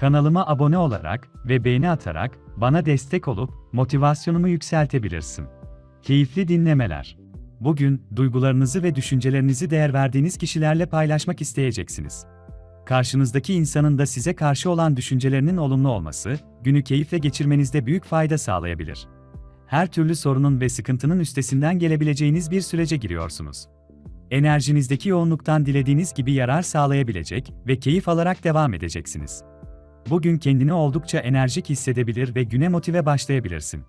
Kanalıma abone olarak ve beğeni atarak bana destek olup motivasyonumu yükseltebilirsin. Keyifli dinlemeler. Bugün duygularınızı ve düşüncelerinizi değer verdiğiniz kişilerle paylaşmak isteyeceksiniz. Karşınızdaki insanın da size karşı olan düşüncelerinin olumlu olması, günü keyifle geçirmenizde büyük fayda sağlayabilir. Her türlü sorunun ve sıkıntının üstesinden gelebileceğiniz bir sürece giriyorsunuz. Enerjinizdeki yoğunluktan dilediğiniz gibi yarar sağlayabilecek ve keyif alarak devam edeceksiniz. Bugün kendini oldukça enerjik hissedebilir ve güne motive başlayabilirsin.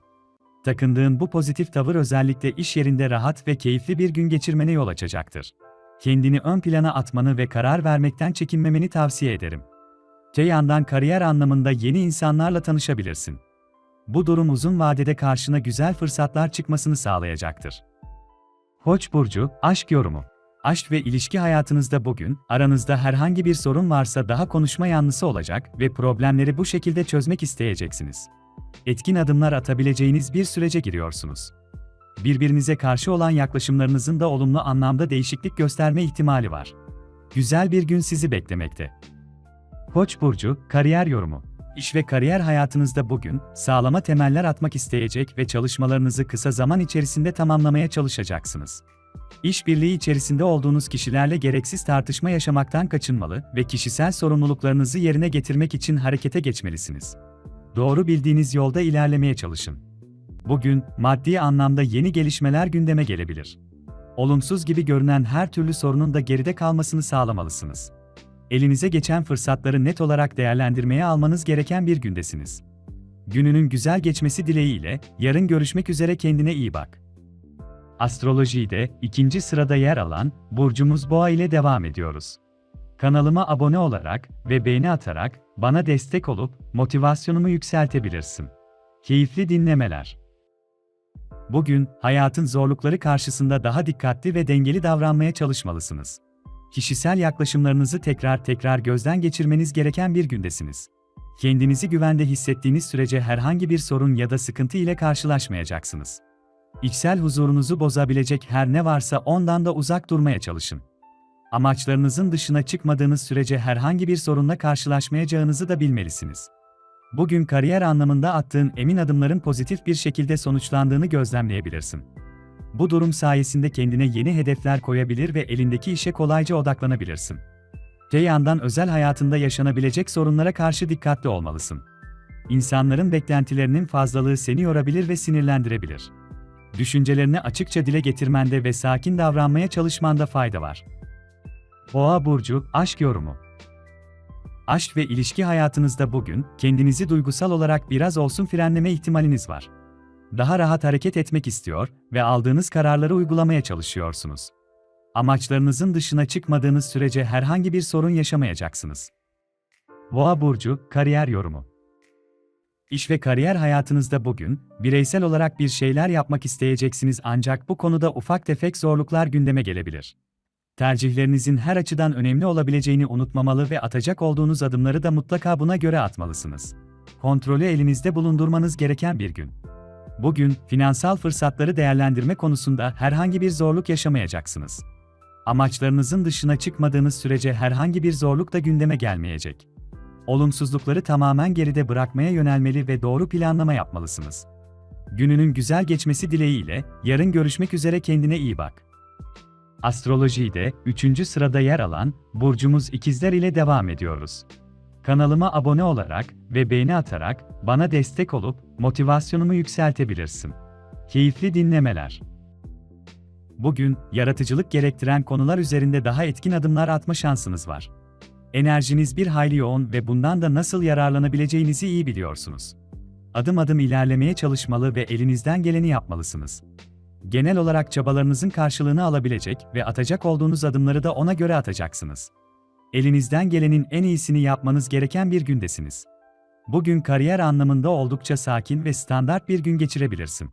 Takındığın bu pozitif tavır özellikle iş yerinde rahat ve keyifli bir gün geçirmene yol açacaktır. Kendini ön plana atmanı ve karar vermekten çekinmemeni tavsiye ederim. Te yandan kariyer anlamında yeni insanlarla tanışabilirsin. Bu durum uzun vadede karşına güzel fırsatlar çıkmasını sağlayacaktır. Koç burcu aşk yorumu. Aşk ve ilişki hayatınızda bugün, aranızda herhangi bir sorun varsa daha konuşma yanlısı olacak ve problemleri bu şekilde çözmek isteyeceksiniz. Etkin adımlar atabileceğiniz bir sürece giriyorsunuz. Birbirinize karşı olan yaklaşımlarınızın da olumlu anlamda değişiklik gösterme ihtimali var. Güzel bir gün sizi beklemekte. Koç burcu kariyer yorumu. İş ve kariyer hayatınızda bugün sağlama temeller atmak isteyecek ve çalışmalarınızı kısa zaman içerisinde tamamlamaya çalışacaksınız. İşbirliği içerisinde olduğunuz kişilerle gereksiz tartışma yaşamaktan kaçınmalı ve kişisel sorumluluklarınızı yerine getirmek için harekete geçmelisiniz. Doğru bildiğiniz yolda ilerlemeye çalışın. Bugün maddi anlamda yeni gelişmeler gündeme gelebilir. Olumsuz gibi görünen her türlü sorunun da geride kalmasını sağlamalısınız. Elinize geçen fırsatları net olarak değerlendirmeye almanız gereken bir gündesiniz. Gününün güzel geçmesi dileğiyle yarın görüşmek üzere kendine iyi bak. Astrolojide ikinci sırada yer alan burcumuz Boğa ile devam ediyoruz. Kanalıma abone olarak ve beğeni atarak bana destek olup motivasyonumu yükseltebilirsin. Keyifli dinlemeler. Bugün hayatın zorlukları karşısında daha dikkatli ve dengeli davranmaya çalışmalısınız. Kişisel yaklaşımlarınızı tekrar tekrar gözden geçirmeniz gereken bir gündesiniz. Kendinizi güvende hissettiğiniz sürece herhangi bir sorun ya da sıkıntı ile karşılaşmayacaksınız. İçsel huzurunuzu bozabilecek her ne varsa ondan da uzak durmaya çalışın. Amaçlarınızın dışına çıkmadığınız sürece herhangi bir sorunla karşılaşmayacağınızı da bilmelisiniz. Bugün kariyer anlamında attığın emin adımların pozitif bir şekilde sonuçlandığını gözlemleyebilirsin. Bu durum sayesinde kendine yeni hedefler koyabilir ve elindeki işe kolayca odaklanabilirsin. Te yandan özel hayatında yaşanabilecek sorunlara karşı dikkatli olmalısın. İnsanların beklentilerinin fazlalığı seni yorabilir ve sinirlendirebilir. Düşüncelerini açıkça dile getirmende ve sakin davranmaya çalışmanda fayda var. Boğa burcu aşk yorumu. Aşk ve ilişki hayatınızda bugün kendinizi duygusal olarak biraz olsun frenleme ihtimaliniz var. Daha rahat hareket etmek istiyor ve aldığınız kararları uygulamaya çalışıyorsunuz. Amaçlarınızın dışına çıkmadığınız sürece herhangi bir sorun yaşamayacaksınız. Boğa burcu kariyer yorumu. İş ve kariyer hayatınızda bugün bireysel olarak bir şeyler yapmak isteyeceksiniz ancak bu konuda ufak tefek zorluklar gündeme gelebilir. Tercihlerinizin her açıdan önemli olabileceğini unutmamalı ve atacak olduğunuz adımları da mutlaka buna göre atmalısınız. Kontrolü elinizde bulundurmanız gereken bir gün. Bugün finansal fırsatları değerlendirme konusunda herhangi bir zorluk yaşamayacaksınız. Amaçlarınızın dışına çıkmadığınız sürece herhangi bir zorluk da gündeme gelmeyecek. Olumsuzlukları tamamen geride bırakmaya yönelmeli ve doğru planlama yapmalısınız. Gününün güzel geçmesi dileğiyle yarın görüşmek üzere kendine iyi bak. Astrolojide 3. sırada yer alan burcumuz ikizler ile devam ediyoruz. Kanalıma abone olarak ve beğeni atarak bana destek olup motivasyonumu yükseltebilirsin. Keyifli dinlemeler. Bugün yaratıcılık gerektiren konular üzerinde daha etkin adımlar atma şansınız var. Enerjiniz bir hayli yoğun ve bundan da nasıl yararlanabileceğinizi iyi biliyorsunuz. Adım adım ilerlemeye çalışmalı ve elinizden geleni yapmalısınız. Genel olarak çabalarınızın karşılığını alabilecek ve atacak olduğunuz adımları da ona göre atacaksınız. Elinizden gelenin en iyisini yapmanız gereken bir gündesiniz. Bugün kariyer anlamında oldukça sakin ve standart bir gün geçirebilirsin.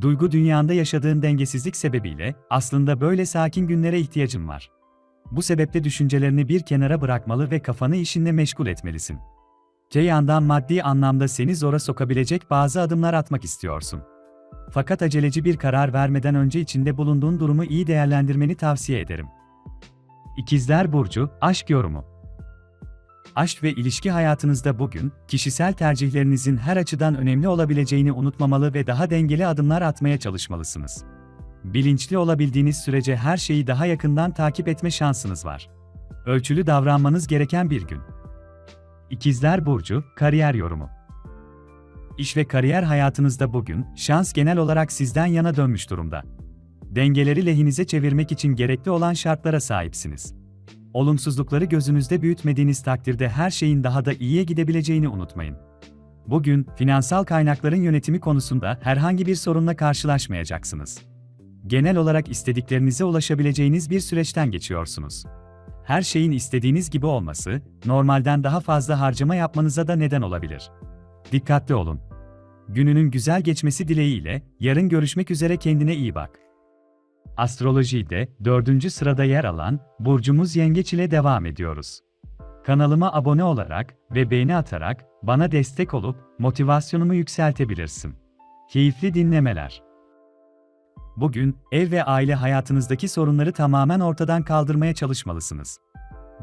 Duygu dünyanda yaşadığın dengesizlik sebebiyle aslında böyle sakin günlere ihtiyacın var. Bu sebeple düşüncelerini bir kenara bırakmalı ve kafanı işinle meşgul etmelisin. Te yandan maddi anlamda seni zora sokabilecek bazı adımlar atmak istiyorsun. Fakat aceleci bir karar vermeden önce içinde bulunduğun durumu iyi değerlendirmeni tavsiye ederim. İkizler Burcu, Aşk Yorumu Aşk ve ilişki hayatınızda bugün, kişisel tercihlerinizin her açıdan önemli olabileceğini unutmamalı ve daha dengeli adımlar atmaya çalışmalısınız. Bilinçli olabildiğiniz sürece her şeyi daha yakından takip etme şansınız var. Ölçülü davranmanız gereken bir gün. İkizler Burcu, Kariyer Yorumu İş ve kariyer hayatınızda bugün, şans genel olarak sizden yana dönmüş durumda. Dengeleri lehinize çevirmek için gerekli olan şartlara sahipsiniz. Olumsuzlukları gözünüzde büyütmediğiniz takdirde her şeyin daha da iyiye gidebileceğini unutmayın. Bugün, finansal kaynakların yönetimi konusunda herhangi bir sorunla karşılaşmayacaksınız. Genel olarak istediklerinize ulaşabileceğiniz bir süreçten geçiyorsunuz. Her şeyin istediğiniz gibi olması, normalden daha fazla harcama yapmanıza da neden olabilir. Dikkatli olun. Gününün güzel geçmesi dileğiyle, yarın görüşmek üzere kendine iyi bak. Astrolojide dördüncü sırada yer alan burcumuz Yengeç ile devam ediyoruz. Kanalıma abone olarak ve beğeni atarak bana destek olup motivasyonumu yükseltebilirsin. Keyifli dinlemeler. Bugün ev ve aile hayatınızdaki sorunları tamamen ortadan kaldırmaya çalışmalısınız.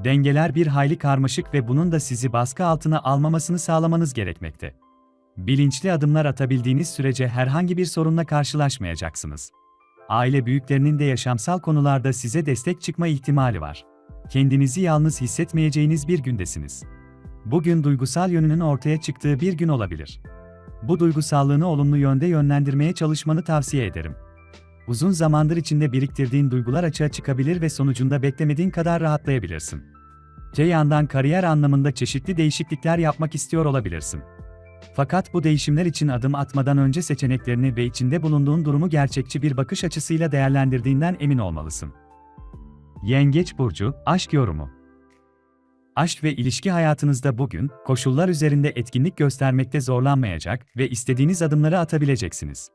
Dengeler bir hayli karmaşık ve bunun da sizi baskı altına almamasını sağlamanız gerekmekte. Bilinçli adımlar atabildiğiniz sürece herhangi bir sorunla karşılaşmayacaksınız. Aile büyüklerinin de yaşamsal konularda size destek çıkma ihtimali var. Kendinizi yalnız hissetmeyeceğiniz bir gündesiniz. Bugün duygusal yönünün ortaya çıktığı bir gün olabilir. Bu duygusallığını olumlu yönde yönlendirmeye çalışmanı tavsiye ederim. Uzun zamandır içinde biriktirdiğin duygular açığa çıkabilir ve sonucunda beklemediğin kadar rahatlayabilirsin. Te yandan kariyer anlamında çeşitli değişiklikler yapmak istiyor olabilirsin. Fakat bu değişimler için adım atmadan önce seçeneklerini ve içinde bulunduğun durumu gerçekçi bir bakış açısıyla değerlendirdiğinden emin olmalısın. Yengeç burcu aşk yorumu. Aşk ve ilişki hayatınızda bugün koşullar üzerinde etkinlik göstermekte zorlanmayacak ve istediğiniz adımları atabileceksiniz.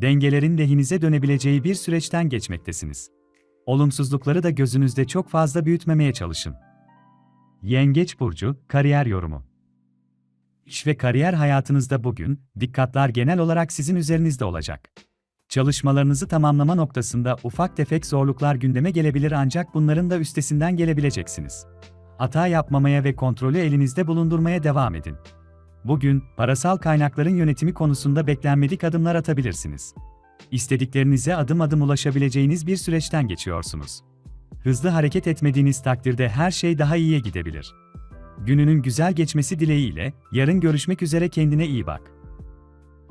Dengelerin lehinize dönebileceği bir süreçten geçmektesiniz. Olumsuzlukları da gözünüzde çok fazla büyütmemeye çalışın. Yengeç burcu kariyer yorumu. İş ve kariyer hayatınızda bugün, dikkatler genel olarak sizin üzerinizde olacak. Çalışmalarınızı tamamlama noktasında ufak tefek zorluklar gündeme gelebilir ancak bunların da üstesinden gelebileceksiniz. Hata yapmamaya ve kontrolü elinizde bulundurmaya devam edin. Bugün, parasal kaynakların yönetimi konusunda beklenmedik adımlar atabilirsiniz. İstediklerinize adım adım ulaşabileceğiniz bir süreçten geçiyorsunuz. Hızlı hareket etmediğiniz takdirde her şey daha iyiye gidebilir. Gününün güzel geçmesi dileğiyle, yarın görüşmek üzere kendine iyi bak.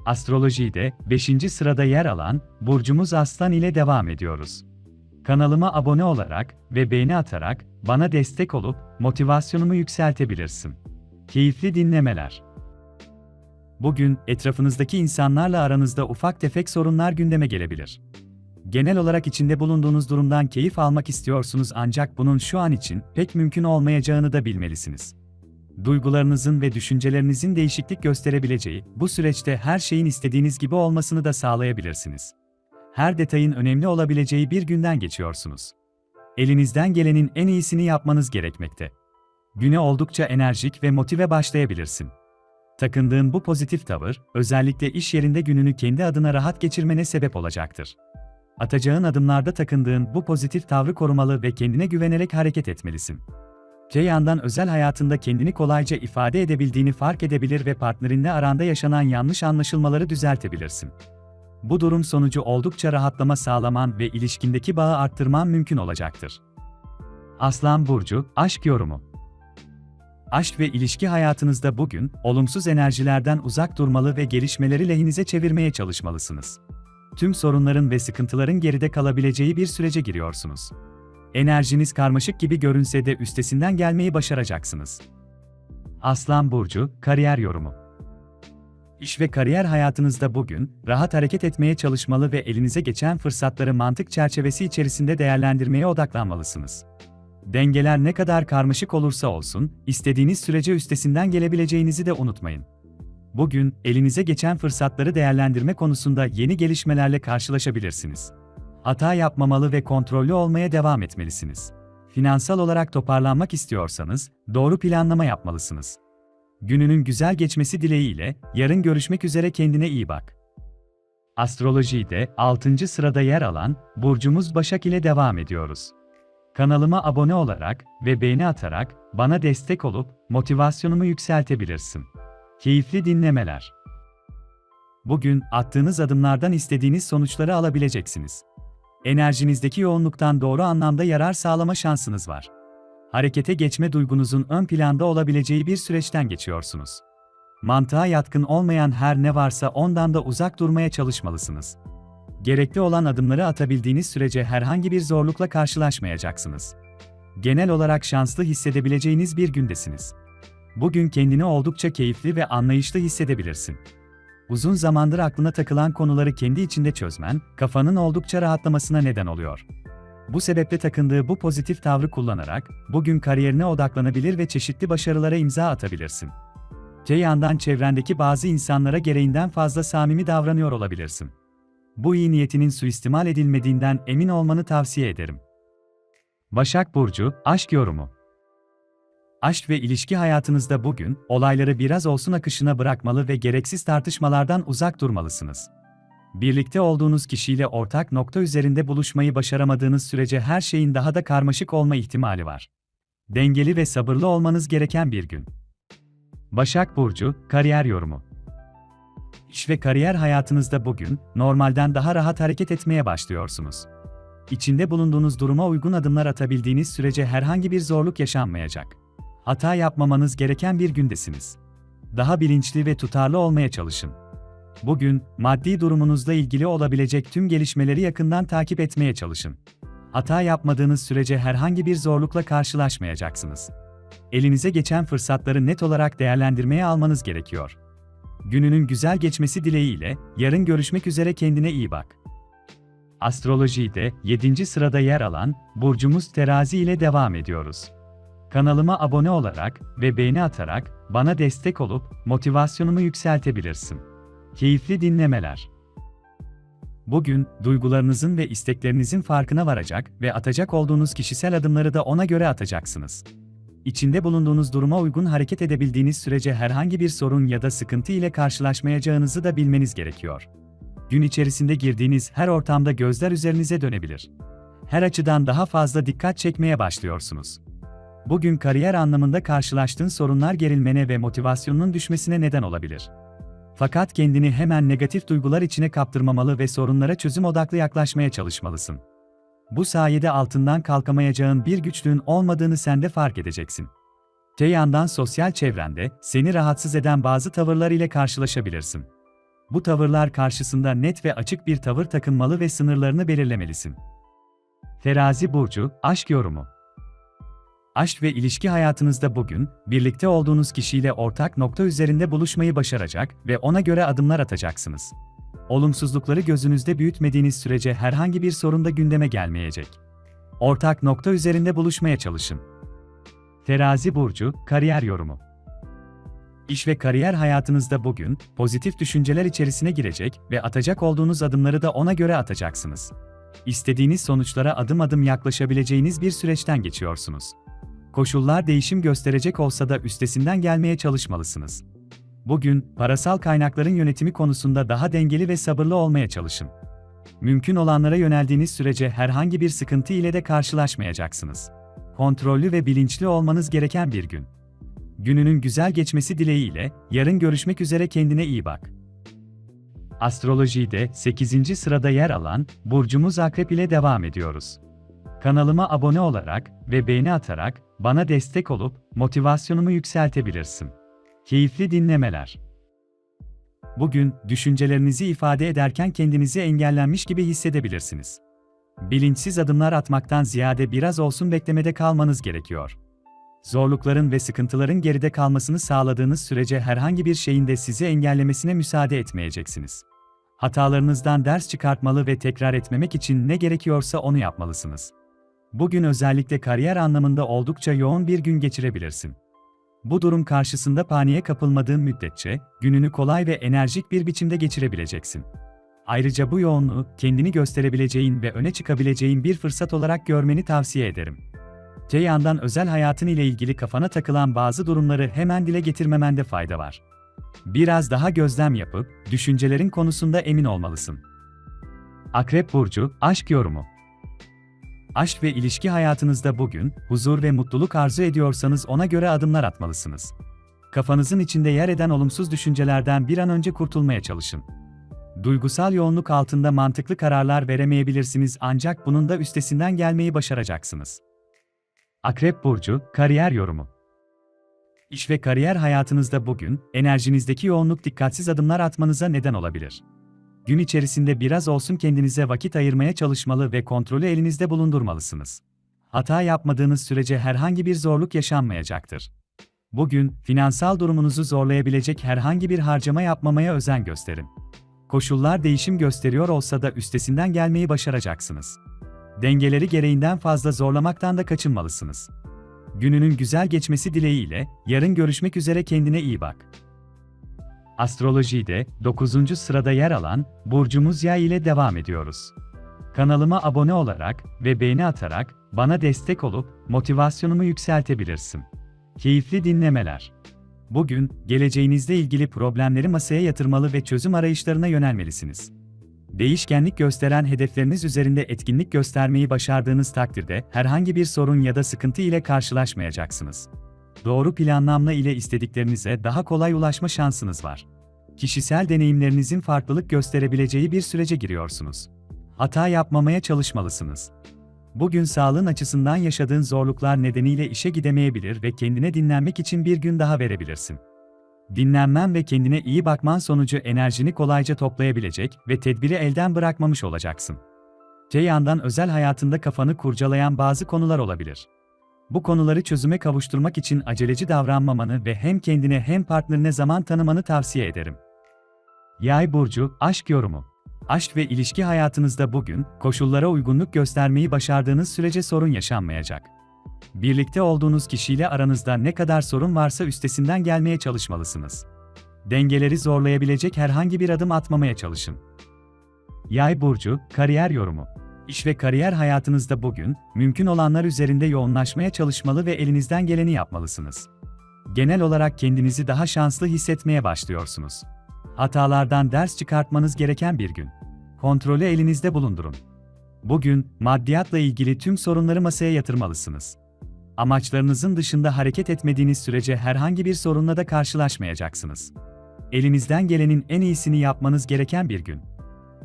Astrolojide 5. sırada yer alan burcumuz Aslan ile devam ediyoruz. Kanalıma abone olarak ve beğeni atarak bana destek olup motivasyonumu yükseltebilirsin. Keyifli dinlemeler. Bugün etrafınızdaki insanlarla aranızda ufak tefek sorunlar gündeme gelebilir. Genel olarak içinde bulunduğunuz durumdan keyif almak istiyorsunuz ancak bunun şu an için pek mümkün olmayacağını da bilmelisiniz duygularınızın ve düşüncelerinizin değişiklik gösterebileceği, bu süreçte her şeyin istediğiniz gibi olmasını da sağlayabilirsiniz. Her detayın önemli olabileceği bir günden geçiyorsunuz. Elinizden gelenin en iyisini yapmanız gerekmekte. Güne oldukça enerjik ve motive başlayabilirsin. Takındığın bu pozitif tavır, özellikle iş yerinde gününü kendi adına rahat geçirmene sebep olacaktır. Atacağın adımlarda takındığın bu pozitif tavrı korumalı ve kendine güvenerek hareket etmelisin. Öte yandan özel hayatında kendini kolayca ifade edebildiğini fark edebilir ve partnerinle aranda yaşanan yanlış anlaşılmaları düzeltebilirsin. Bu durum sonucu oldukça rahatlama sağlaman ve ilişkindeki bağı arttırman mümkün olacaktır. Aslan Burcu, Aşk Yorumu Aşk ve ilişki hayatınızda bugün, olumsuz enerjilerden uzak durmalı ve gelişmeleri lehinize çevirmeye çalışmalısınız. Tüm sorunların ve sıkıntıların geride kalabileceği bir sürece giriyorsunuz. Enerjiniz karmaşık gibi görünse de üstesinden gelmeyi başaracaksınız. Aslan Burcu, Kariyer Yorumu İş ve kariyer hayatınızda bugün, rahat hareket etmeye çalışmalı ve elinize geçen fırsatları mantık çerçevesi içerisinde değerlendirmeye odaklanmalısınız. Dengeler ne kadar karmaşık olursa olsun, istediğiniz sürece üstesinden gelebileceğinizi de unutmayın. Bugün, elinize geçen fırsatları değerlendirme konusunda yeni gelişmelerle karşılaşabilirsiniz. Hata yapmamalı ve kontrollü olmaya devam etmelisiniz. Finansal olarak toparlanmak istiyorsanız, doğru planlama yapmalısınız. Gününün güzel geçmesi dileğiyle, yarın görüşmek üzere kendine iyi bak. Astrolojide 6. sırada yer alan burcumuz Başak ile devam ediyoruz. Kanalıma abone olarak ve beğeni atarak bana destek olup motivasyonumu yükseltebilirsin. Keyifli dinlemeler. Bugün attığınız adımlardan istediğiniz sonuçları alabileceksiniz. Enerjinizdeki yoğunluktan doğru anlamda yarar sağlama şansınız var. Harekete geçme duygunuzun ön planda olabileceği bir süreçten geçiyorsunuz. Mantığa yatkın olmayan her ne varsa ondan da uzak durmaya çalışmalısınız. Gerekli olan adımları atabildiğiniz sürece herhangi bir zorlukla karşılaşmayacaksınız. Genel olarak şanslı hissedebileceğiniz bir gündesiniz. Bugün kendini oldukça keyifli ve anlayışlı hissedebilirsin. Uzun zamandır aklına takılan konuları kendi içinde çözmen, kafanın oldukça rahatlamasına neden oluyor. Bu sebeple takındığı bu pozitif tavrı kullanarak, bugün kariyerine odaklanabilir ve çeşitli başarılara imza atabilirsin. Te yandan çevrendeki bazı insanlara gereğinden fazla samimi davranıyor olabilirsin. Bu iyi niyetinin suistimal edilmediğinden emin olmanı tavsiye ederim. Başak Burcu, Aşk Yorumu Aşk ve ilişki hayatınızda bugün, olayları biraz olsun akışına bırakmalı ve gereksiz tartışmalardan uzak durmalısınız. Birlikte olduğunuz kişiyle ortak nokta üzerinde buluşmayı başaramadığınız sürece her şeyin daha da karmaşık olma ihtimali var. Dengeli ve sabırlı olmanız gereken bir gün. Başak Burcu, Kariyer Yorumu İş ve kariyer hayatınızda bugün, normalden daha rahat hareket etmeye başlıyorsunuz. İçinde bulunduğunuz duruma uygun adımlar atabildiğiniz sürece herhangi bir zorluk yaşanmayacak. Hata yapmamanız gereken bir gündesiniz. Daha bilinçli ve tutarlı olmaya çalışın. Bugün, maddi durumunuzla ilgili olabilecek tüm gelişmeleri yakından takip etmeye çalışın. Hata yapmadığınız sürece herhangi bir zorlukla karşılaşmayacaksınız. Elinize geçen fırsatları net olarak değerlendirmeye almanız gerekiyor. Gününün güzel geçmesi dileğiyle, yarın görüşmek üzere kendine iyi bak. Astrolojide 7. sırada yer alan burcumuz Terazi ile devam ediyoruz. Kanalıma abone olarak ve beğeni atarak bana destek olup motivasyonumu yükseltebilirsin. Keyifli dinlemeler. Bugün duygularınızın ve isteklerinizin farkına varacak ve atacak olduğunuz kişisel adımları da ona göre atacaksınız. İçinde bulunduğunuz duruma uygun hareket edebildiğiniz sürece herhangi bir sorun ya da sıkıntı ile karşılaşmayacağınızı da bilmeniz gerekiyor. Gün içerisinde girdiğiniz her ortamda gözler üzerinize dönebilir. Her açıdan daha fazla dikkat çekmeye başlıyorsunuz. Bugün kariyer anlamında karşılaştığın sorunlar gerilmene ve motivasyonunun düşmesine neden olabilir. Fakat kendini hemen negatif duygular içine kaptırmamalı ve sorunlara çözüm odaklı yaklaşmaya çalışmalısın. Bu sayede altından kalkamayacağın bir güçlüğün olmadığını sen de fark edeceksin. Te yandan sosyal çevrende seni rahatsız eden bazı tavırlar ile karşılaşabilirsin. Bu tavırlar karşısında net ve açık bir tavır takınmalı ve sınırlarını belirlemelisin. Terazi burcu aşk yorumu. Aşk ve ilişki hayatınızda bugün birlikte olduğunuz kişiyle ortak nokta üzerinde buluşmayı başaracak ve ona göre adımlar atacaksınız. Olumsuzlukları gözünüzde büyütmediğiniz sürece herhangi bir sorun da gündeme gelmeyecek. Ortak nokta üzerinde buluşmaya çalışın. Terazi burcu kariyer yorumu. İş ve kariyer hayatınızda bugün pozitif düşünceler içerisine girecek ve atacak olduğunuz adımları da ona göre atacaksınız. İstediğiniz sonuçlara adım adım yaklaşabileceğiniz bir süreçten geçiyorsunuz. Koşullar değişim gösterecek olsa da üstesinden gelmeye çalışmalısınız. Bugün, parasal kaynakların yönetimi konusunda daha dengeli ve sabırlı olmaya çalışın. Mümkün olanlara yöneldiğiniz sürece herhangi bir sıkıntı ile de karşılaşmayacaksınız. Kontrollü ve bilinçli olmanız gereken bir gün. Gününün güzel geçmesi dileğiyle, yarın görüşmek üzere kendine iyi bak. Astrolojide 8. sırada yer alan burcumuz Akrep ile devam ediyoruz. Kanalıma abone olarak ve beğeni atarak bana destek olup motivasyonumu yükseltebilirsin. Keyifli dinlemeler. Bugün düşüncelerinizi ifade ederken kendinizi engellenmiş gibi hissedebilirsiniz. Bilinçsiz adımlar atmaktan ziyade biraz olsun beklemede kalmanız gerekiyor. Zorlukların ve sıkıntıların geride kalmasını sağladığınız sürece herhangi bir şeyin de sizi engellemesine müsaade etmeyeceksiniz. Hatalarınızdan ders çıkartmalı ve tekrar etmemek için ne gerekiyorsa onu yapmalısınız. Bugün özellikle kariyer anlamında oldukça yoğun bir gün geçirebilirsin. Bu durum karşısında paniğe kapılmadığın müddetçe, gününü kolay ve enerjik bir biçimde geçirebileceksin. Ayrıca bu yoğunluğu, kendini gösterebileceğin ve öne çıkabileceğin bir fırsat olarak görmeni tavsiye ederim. Te yandan özel hayatın ile ilgili kafana takılan bazı durumları hemen dile getirmemende fayda var. Biraz daha gözlem yapıp, düşüncelerin konusunda emin olmalısın. Akrep Burcu, Aşk Yorumu Aşk ve ilişki hayatınızda bugün, huzur ve mutluluk arzu ediyorsanız ona göre adımlar atmalısınız. Kafanızın içinde yer eden olumsuz düşüncelerden bir an önce kurtulmaya çalışın. Duygusal yoğunluk altında mantıklı kararlar veremeyebilirsiniz ancak bunun da üstesinden gelmeyi başaracaksınız. Akrep Burcu, Kariyer Yorumu İş ve kariyer hayatınızda bugün, enerjinizdeki yoğunluk dikkatsiz adımlar atmanıza neden olabilir. Gün içerisinde biraz olsun kendinize vakit ayırmaya çalışmalı ve kontrolü elinizde bulundurmalısınız. Hata yapmadığınız sürece herhangi bir zorluk yaşanmayacaktır. Bugün, finansal durumunuzu zorlayabilecek herhangi bir harcama yapmamaya özen gösterin. Koşullar değişim gösteriyor olsa da üstesinden gelmeyi başaracaksınız. Dengeleri gereğinden fazla zorlamaktan da kaçınmalısınız. Gününün güzel geçmesi dileğiyle, yarın görüşmek üzere kendine iyi bak. Astrolojide 9. sırada yer alan burcumuz Yay ile devam ediyoruz. Kanalıma abone olarak ve beğeni atarak bana destek olup motivasyonumu yükseltebilirsin. Keyifli dinlemeler. Bugün geleceğinizle ilgili problemleri masaya yatırmalı ve çözüm arayışlarına yönelmelisiniz. Değişkenlik gösteren hedefleriniz üzerinde etkinlik göstermeyi başardığınız takdirde herhangi bir sorun ya da sıkıntı ile karşılaşmayacaksınız. Doğru planlama ile istediklerinize daha kolay ulaşma şansınız var. Kişisel deneyimlerinizin farklılık gösterebileceği bir sürece giriyorsunuz. Hata yapmamaya çalışmalısınız. Bugün sağlığın açısından yaşadığın zorluklar nedeniyle işe gidemeyebilir ve kendine dinlenmek için bir gün daha verebilirsin. Dinlenmen ve kendine iyi bakman sonucu enerjini kolayca toplayabilecek ve tedbiri elden bırakmamış olacaksın. Te yandan özel hayatında kafanı kurcalayan bazı konular olabilir. Bu konuları çözüme kavuşturmak için aceleci davranmamanı ve hem kendine hem partnerine zaman tanımanı tavsiye ederim. Yay burcu, aşk yorumu. Aşk ve ilişki hayatınızda bugün koşullara uygunluk göstermeyi başardığınız sürece sorun yaşanmayacak. Birlikte olduğunuz kişiyle aranızda ne kadar sorun varsa üstesinden gelmeye çalışmalısınız. Dengeleri zorlayabilecek herhangi bir adım atmamaya çalışın. Yay burcu, kariyer yorumu. İş ve kariyer hayatınızda bugün, mümkün olanlar üzerinde yoğunlaşmaya çalışmalı ve elinizden geleni yapmalısınız. Genel olarak kendinizi daha şanslı hissetmeye başlıyorsunuz. Hatalardan ders çıkartmanız gereken bir gün. Kontrolü elinizde bulundurun. Bugün, maddiyatla ilgili tüm sorunları masaya yatırmalısınız. Amaçlarınızın dışında hareket etmediğiniz sürece herhangi bir sorunla da karşılaşmayacaksınız. Elinizden gelenin en iyisini yapmanız gereken bir gün.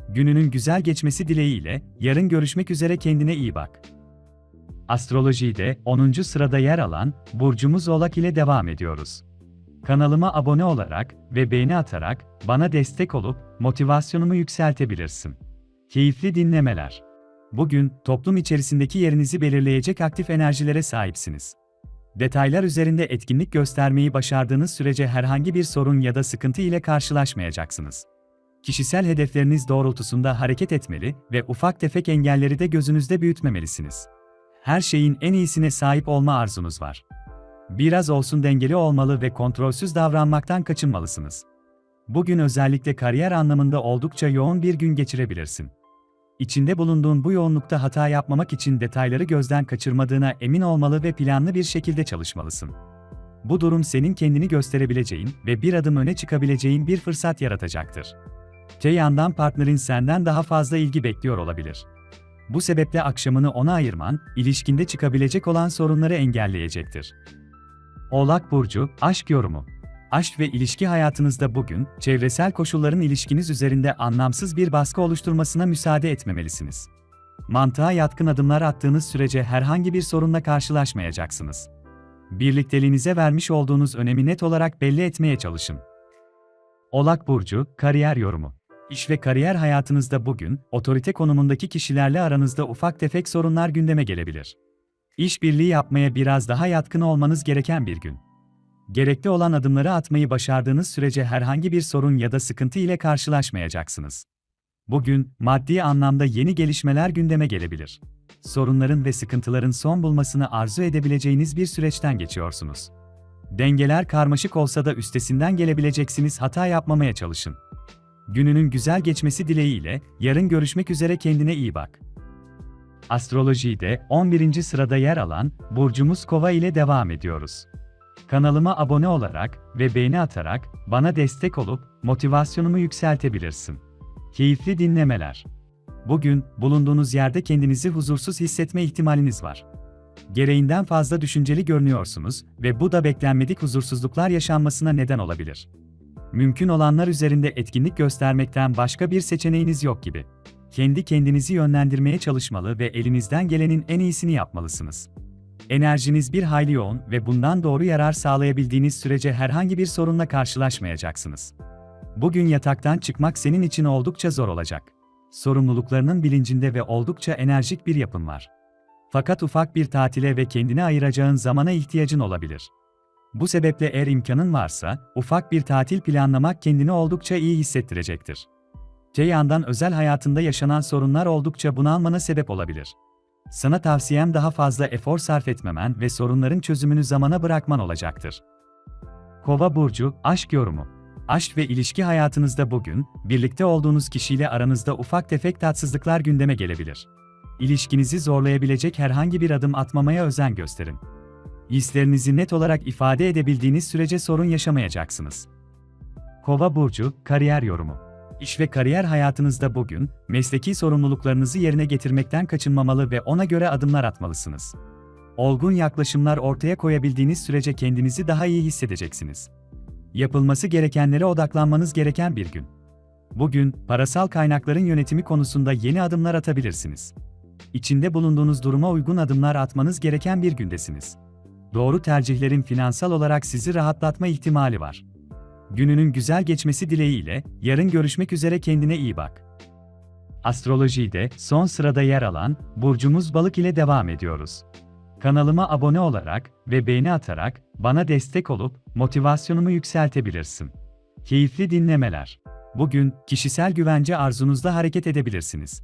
Gününün güzel geçmesi dileğiyle, yarın görüşmek üzere kendine iyi bak. Astrolojide 10. sırada yer alan burcumuz Oğlak ile devam ediyoruz. Kanalıma abone olarak ve beğeni atarak bana destek olup motivasyonumu yükseltebilirsin. Keyifli dinlemeler. Bugün toplum içerisindeki yerinizi belirleyecek aktif enerjilere sahipsiniz. Detaylar üzerinde etkinlik göstermeyi başardığınız sürece herhangi bir sorun ya da sıkıntı ile karşılaşmayacaksınız. Kişisel hedefleriniz doğrultusunda hareket etmeli ve ufak tefek engelleri de gözünüzde büyütmemelisiniz. Her şeyin en iyisine sahip olma arzunuz var. Biraz olsun dengeli olmalı ve kontrolsüz davranmaktan kaçınmalısınız. Bugün özellikle kariyer anlamında oldukça yoğun bir gün geçirebilirsin. İçinde bulunduğun bu yoğunlukta hata yapmamak için detayları gözden kaçırmadığına emin olmalı ve planlı bir şekilde çalışmalısın. Bu durum senin kendini gösterebileceğin ve bir adım öne çıkabileceğin bir fırsat yaratacaktır. Te yandan partnerin senden daha fazla ilgi bekliyor olabilir. Bu sebeple akşamını ona ayırman, ilişkinde çıkabilecek olan sorunları engelleyecektir. Oğlak Burcu, Aşk Yorumu Aşk ve ilişki hayatınızda bugün, çevresel koşulların ilişkiniz üzerinde anlamsız bir baskı oluşturmasına müsaade etmemelisiniz. Mantığa yatkın adımlar attığınız sürece herhangi bir sorunla karşılaşmayacaksınız. Birlikteliğinize vermiş olduğunuz önemi net olarak belli etmeye çalışın. Oğlak Burcu, Kariyer Yorumu İş ve kariyer hayatınızda bugün, otorite konumundaki kişilerle aranızda ufak tefek sorunlar gündeme gelebilir. İşbirliği yapmaya biraz daha yatkın olmanız gereken bir gün. Gerekli olan adımları atmayı başardığınız sürece herhangi bir sorun ya da sıkıntı ile karşılaşmayacaksınız. Bugün, maddi anlamda yeni gelişmeler gündeme gelebilir. Sorunların ve sıkıntıların son bulmasını arzu edebileceğiniz bir süreçten geçiyorsunuz. Dengeler karmaşık olsa da üstesinden gelebileceksiniz, hata yapmamaya çalışın. Gününün güzel geçmesi dileğiyle, yarın görüşmek üzere kendine iyi bak. Astrolojide 11. sırada yer alan burcumuz Kova ile devam ediyoruz. Kanalıma abone olarak ve beğeni atarak bana destek olup motivasyonumu yükseltebilirsin. Keyifli dinlemeler. Bugün bulunduğunuz yerde kendinizi huzursuz hissetme ihtimaliniz var. Gereğinden fazla düşünceli görünüyorsunuz ve bu da beklenmedik huzursuzluklar yaşanmasına neden olabilir. Mümkün olanlar üzerinde etkinlik göstermekten başka bir seçeneğiniz yok gibi. Kendi kendinizi yönlendirmeye çalışmalı ve elinizden gelenin en iyisini yapmalısınız. Enerjiniz bir hayli yoğun ve bundan doğru yarar sağlayabildiğiniz sürece herhangi bir sorunla karşılaşmayacaksınız. Bugün yataktan çıkmak senin için oldukça zor olacak. Sorumluluklarının bilincinde ve oldukça enerjik bir yapın var. Fakat ufak bir tatile ve kendine ayıracağın zamana ihtiyacın olabilir. Bu sebeple eğer imkanın varsa, ufak bir tatil planlamak kendini oldukça iyi hissettirecektir. Te yandan özel hayatında yaşanan sorunlar oldukça bunalmana sebep olabilir. Sana tavsiyem daha fazla efor sarf etmemen ve sorunların çözümünü zamana bırakman olacaktır. Kova burcu aşk yorumu. Aşk ve ilişki hayatınızda bugün birlikte olduğunuz kişiyle aranızda ufak tefek tatsızlıklar gündeme gelebilir. İlişkinizi zorlayabilecek herhangi bir adım atmamaya özen gösterin. Hislerinizi net olarak ifade edebildiğiniz sürece sorun yaşamayacaksınız. Kova burcu kariyer yorumu. İş ve kariyer hayatınızda bugün, mesleki sorumluluklarınızı yerine getirmekten kaçınmamalı ve ona göre adımlar atmalısınız. Olgun yaklaşımlar ortaya koyabildiğiniz sürece kendinizi daha iyi hissedeceksiniz. Yapılması gerekenlere odaklanmanız gereken bir gün. Bugün, parasal kaynakların yönetimi konusunda yeni adımlar atabilirsiniz. İçinde bulunduğunuz duruma uygun adımlar atmanız gereken bir gündesiniz. Doğru tercihlerin finansal olarak sizi rahatlatma ihtimali var. Gününün güzel geçmesi dileğiyle, yarın görüşmek üzere kendine iyi bak. Astrolojide son sırada yer alan burcumuz Balık ile devam ediyoruz. Kanalıma abone olarak ve beğeni atarak bana destek olup motivasyonumu yükseltebilirsin. Keyifli dinlemeler. Bugün kişisel güvence arzunuzla hareket edebilirsiniz.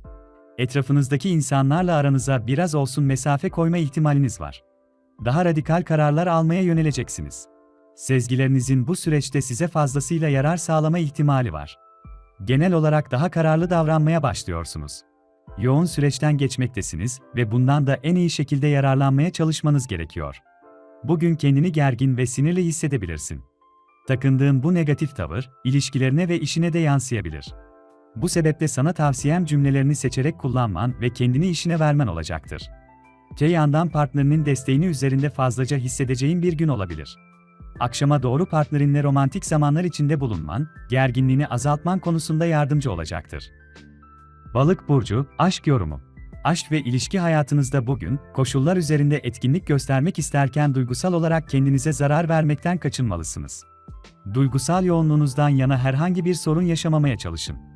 Etrafınızdaki insanlarla aranıza biraz olsun mesafe koyma ihtimaliniz var. Daha radikal kararlar almaya yöneleceksiniz. Sezgilerinizin bu süreçte size fazlasıyla yarar sağlama ihtimali var. Genel olarak daha kararlı davranmaya başlıyorsunuz. Yoğun süreçten geçmektesiniz ve bundan da en iyi şekilde yararlanmaya çalışmanız gerekiyor. Bugün kendini gergin ve sinirli hissedebilirsin. Takındığın bu negatif tavır, ilişkilerine ve işine de yansıyabilir. Bu sebeple sana tavsiyem cümlelerini seçerek kullanman ve kendini işine vermen olacaktır. Te yandan partnerinin desteğini üzerinde fazlaca hissedeceğin bir gün olabilir. Akşama doğru partnerinle romantik zamanlar içinde bulunman, gerginliğini azaltman konusunda yardımcı olacaktır. Balık burcu, aşk yorumu. Aşk ve ilişki hayatınızda bugün koşullar üzerinde etkinlik göstermek isterken duygusal olarak kendinize zarar vermekten kaçınmalısınız. Duygusal yoğunluğunuzdan yana herhangi bir sorun yaşamamaya çalışın.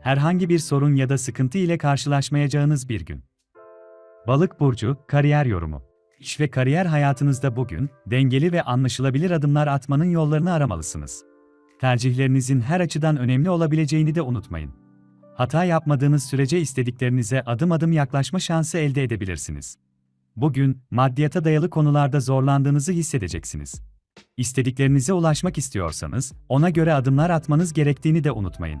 Herhangi bir sorun ya da sıkıntı ile karşılaşmayacağınız bir gün. Balık burcu, kariyer yorumu. İş ve kariyer hayatınızda bugün dengeli ve anlaşılabilir adımlar atmanın yollarını aramalısınız. Tercihlerinizin her açıdan önemli olabileceğini de unutmayın. Hata yapmadığınız sürece istediklerinize adım adım yaklaşma şansı elde edebilirsiniz. Bugün maddiyata dayalı konularda zorlandığınızı hissedeceksiniz. İstediklerinize ulaşmak istiyorsanız ona göre adımlar atmanız gerektiğini de unutmayın.